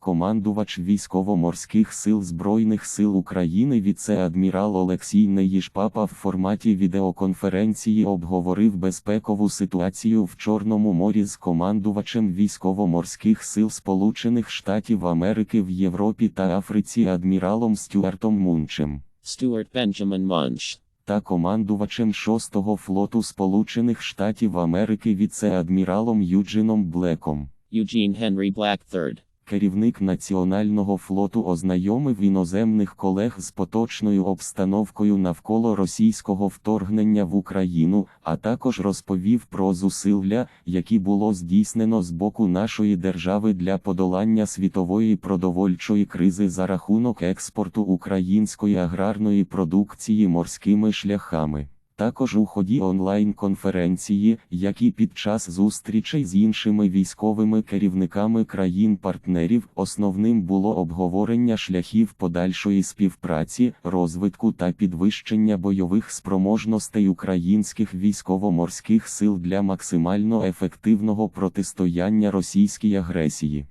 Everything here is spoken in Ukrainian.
командувач військово-морських сил Збройних сил України віце-адмірал Олексій Неїшпапа в форматі відеоконференції обговорив безпекову ситуацію в Чорному морі з командувачем військово-морських сил Сполучених Штатів Америки в Європі та Африці адміралом Стюартом Мунчем Stuart Benjamin Munch. та командувачем 6-го флоту Сполучених Штатів Америки віце-адміралом Юджином Блеком. Eugene Henry Black III. Керівник Національного флоту ознайомив іноземних колег з поточною обстановкою навколо російського вторгнення в Україну, а також розповів про зусилля, які було здійснено з боку нашої держави для подолання світової продовольчої кризи за рахунок експорту української аграрної продукції морськими шляхами. Також у ході онлайн-конференції, які під час зустрічей з іншими військовими керівниками країн-партнерів, основним було обговорення шляхів подальшої співпраці, розвитку та підвищення бойових спроможностей українських військово-морських сил для максимально ефективного протистояння російській агресії.